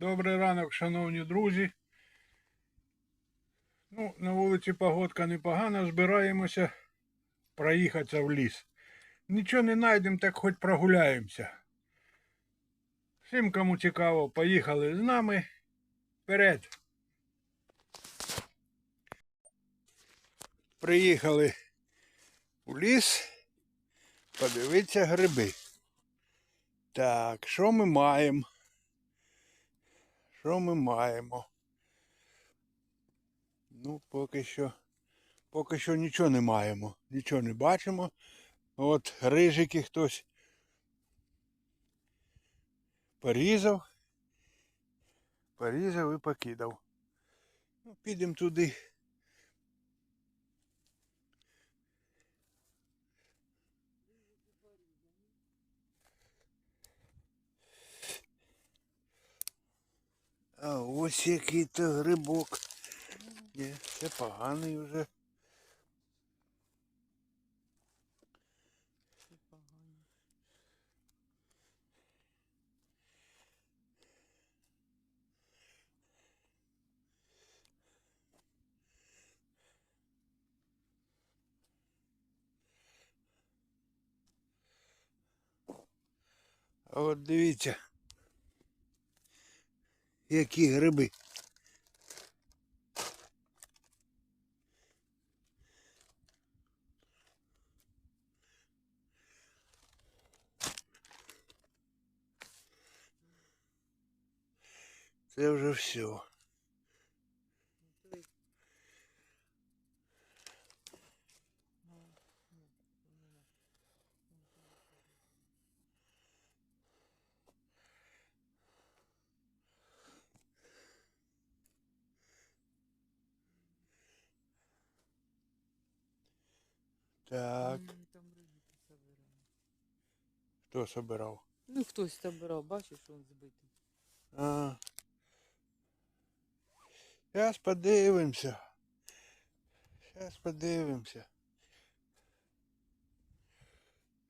Добрий ранок, шановні друзі. Ну, на вулиці погодка непогана, збираємося проїхатися в ліс. Нічого не знайдемо, так хоч прогуляємося. Всім, кому цікаво, поїхали з нами. Вперед. Приїхали у ліс. Подивитися гриби. Так, що ми маємо? Що ми маємо? Ну, поки що. Поки що нічого не маємо. Нічого не бачимо. От рижики хтось порізав. Порізав і покидав. Ну, підемо туди. А ось який то грибок. Ні, це поганий вже. А от дивіться. Які гриби. Це вже все. Хто собирав? Ну, хтось собирав, бачиш, він збитий. А. Зараз подивимося. Зараз подивимося.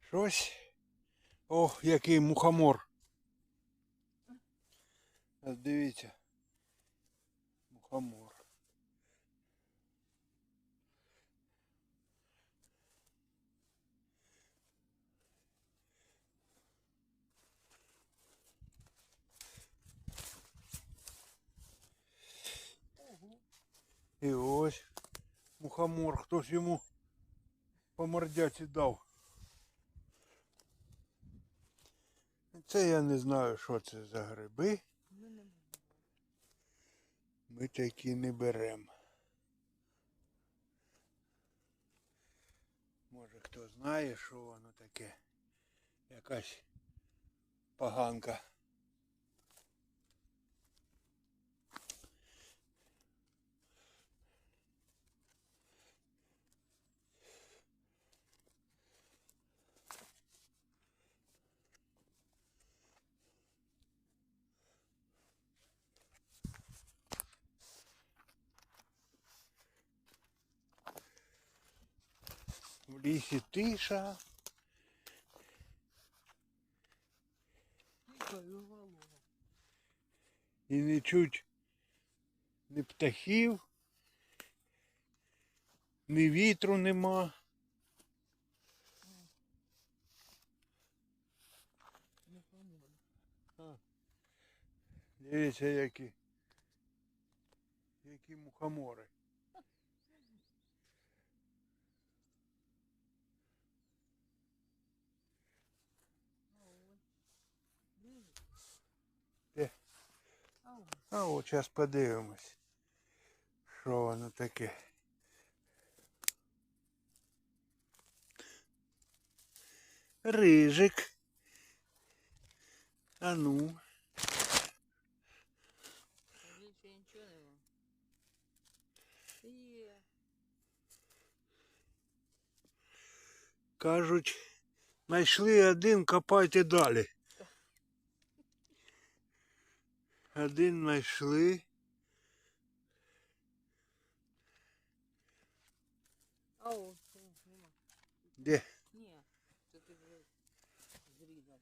Щось. О, який мухомор. Дивіться. Мухомор. І ось мухомор, хтось йому по мордяці дав. Це я не знаю, що це за гриби. Ми такі не беремо. Може хто знає, що воно таке. Якась поганка. В лісі тиша. І не чуть ні птахів, ні вітру нема. Дивіться, які. Які мухомори. Де? А от зараз подивимось. Що воно таке. Рижик. А ну. Більше нічого нема. Є. Кажуть, знайшли один, копайте далі. Один знайшли. А ось. о, нема. Де? Ні, це ти вже зрізав.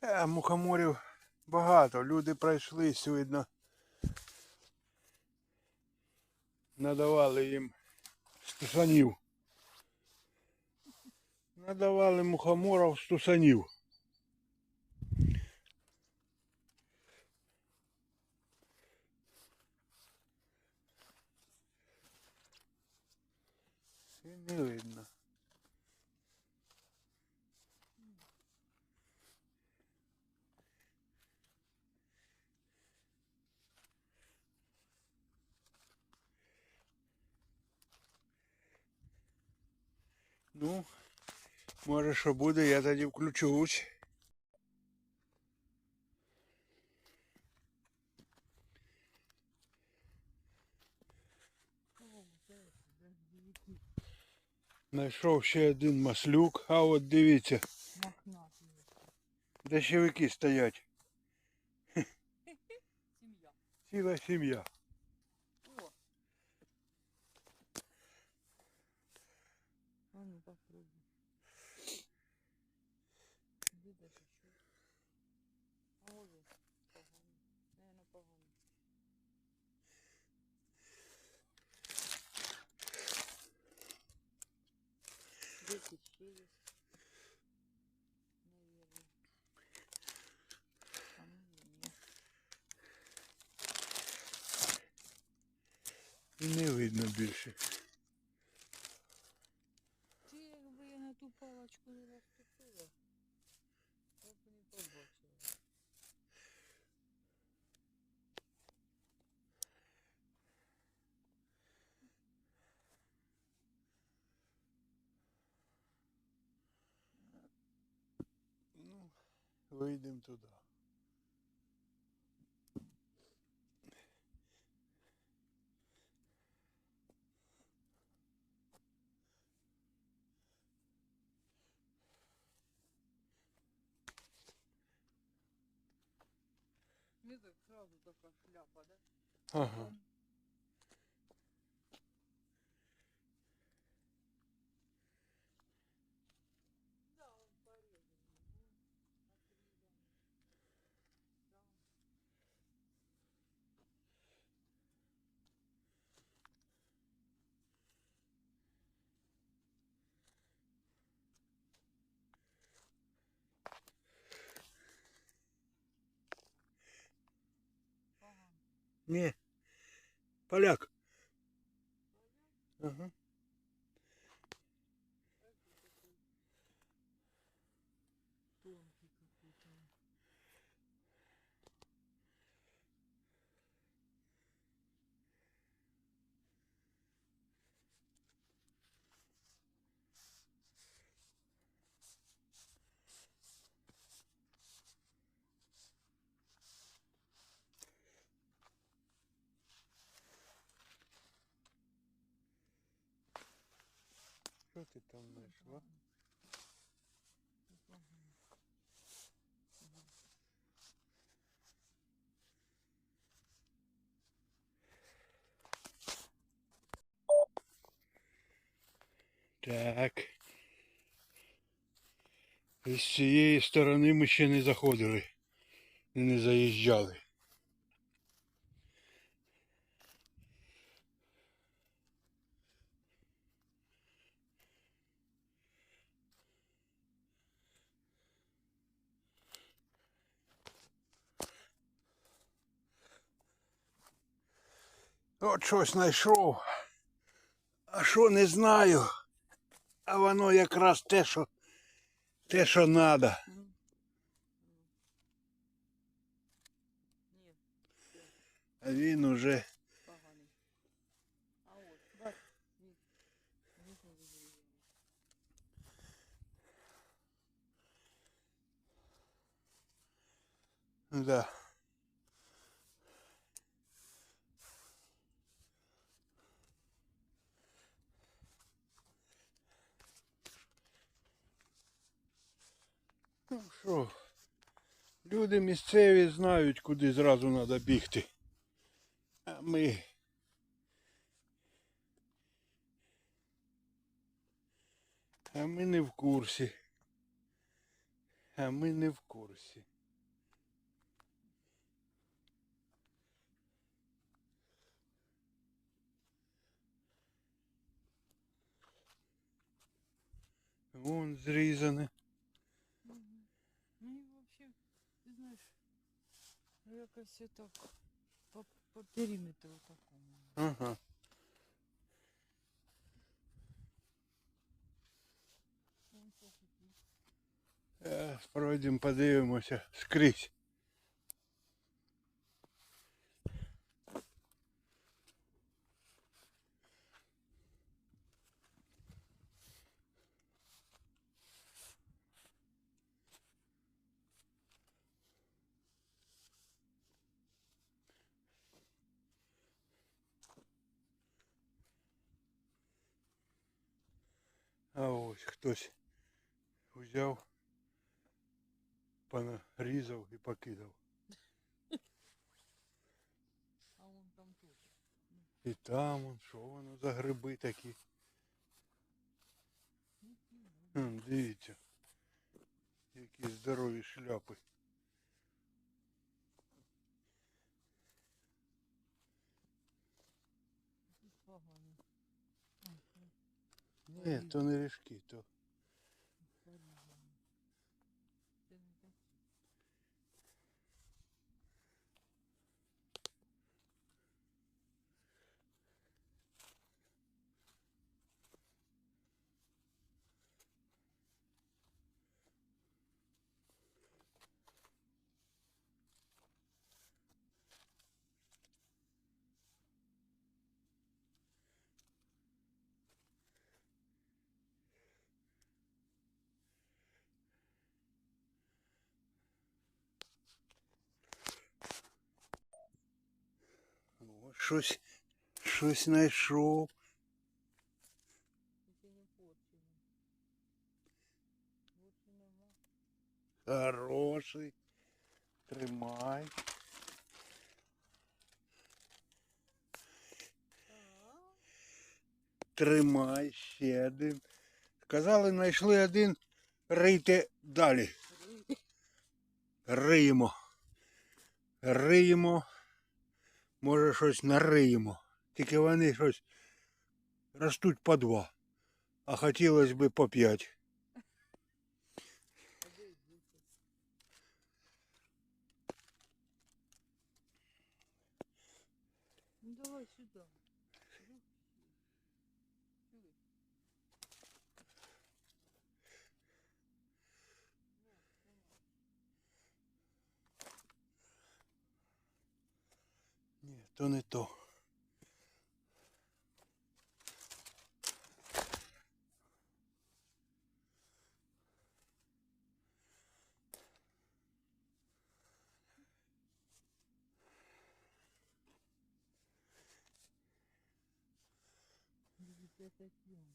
Та мухоморів багато. Люди пройшли видно. Надавали їм стусанів. Надавали мухоморов стусанів. І не видно. Ну, може, що буде, я тоді включусь. Знайшов ще один маслюк, а от дивіться, дощовики стоять. Сім'я. Ціла сім'я. О. А ну попробуй. Де даже що? А ось він. Погано. Наверно, погано. Десять ще є. Наверно. А може ні. І не видно більше. Ти якби я на ту паличку не наступила, я б не побачила. Ну, вийдемо туди. Так сразу такая шляпа, да? Ага. Ні. Поляк. Ага. Що ти там знайшла? Так. З цієї сторони ми ще не заходили. і Не заїжджали. От щось знайшов. А що не знаю. А воно якраз те, що те, що треба. А він уже поганий. А от, бач, він, він не виживає. Да. Ну що, люди місцеві знають, куди зразу треба бігти. А ми. А ми не в курсі. А ми не в курсі. Вон зрізане. Якось так по, по периметру такому. Ага. Пройдемо, подивимося скрізь. Хтось взяв, понарізав і покидав. А вон там теж. І там, он, що воно за гриби такі. М, Дивіться. Які здорові шляпи. Погано. Ні, то не ріжки, то Порізано. Це не так. О, щось, щось знайшов. Хороший. Тримай. Тримай ще один. Сказали, знайшли один. Рийте далі. Риємо. Риємо. Може щось нариємо. Тільки вони щось ростуть по два. А хотілося б по п'ять. А де діти? Ну давай сюди. Сюди. Сюди. Ні, то не то. Вегетативно.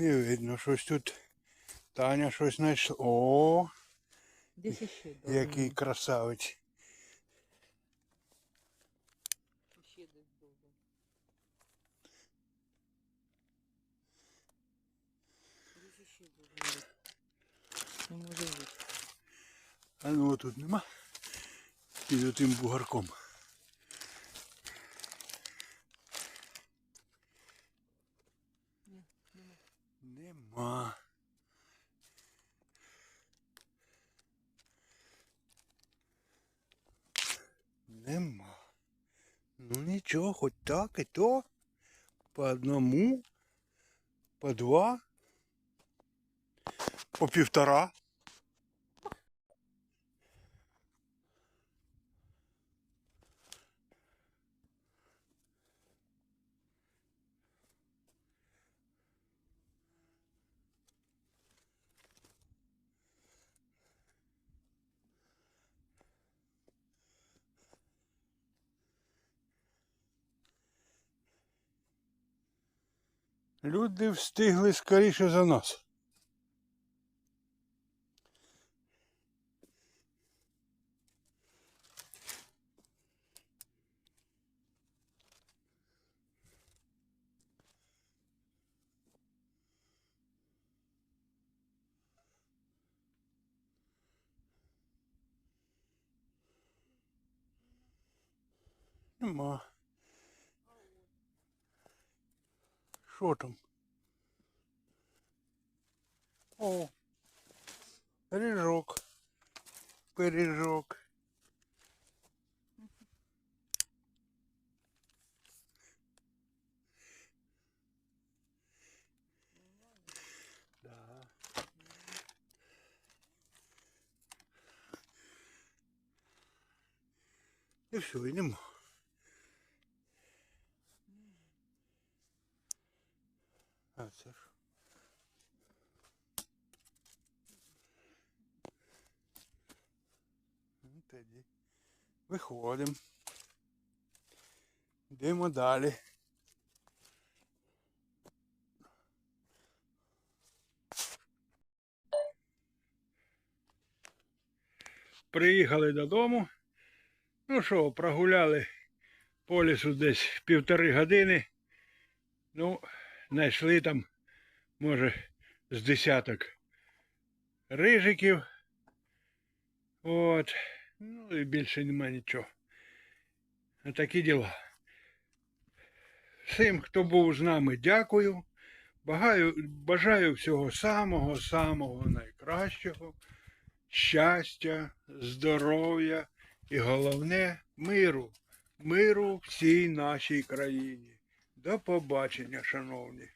Не видно, щось тут. Таня щось знайшла. О, Десь іще який красавець. Ще десь довго. Десь іще довго. Не може бути. А ну тут нема. Під отим бугарком. Ні, нема. Нема. Нема. Ну нічого, хоч так і то. По одному, по два, по півтора. Люди встигли скоріше за нас. Нема. Що там? О, пиріжок. Пиріжок. Да. І все, і нема. А. Ну, тоді виходимо. Йдемо далі. Приїхали додому. Ну що, прогуляли по лісу десь півтори години. Ну, знайшли там, може, з десяток рижиків. От. Ну і більше нема нічого. Такі діла. Всім, хто був з нами, дякую. Бажаю, бажаю всього самого-самого найкращого. Щастя, здоров'я і головне миру. Миру всій нашій країні. До побачення, шановні.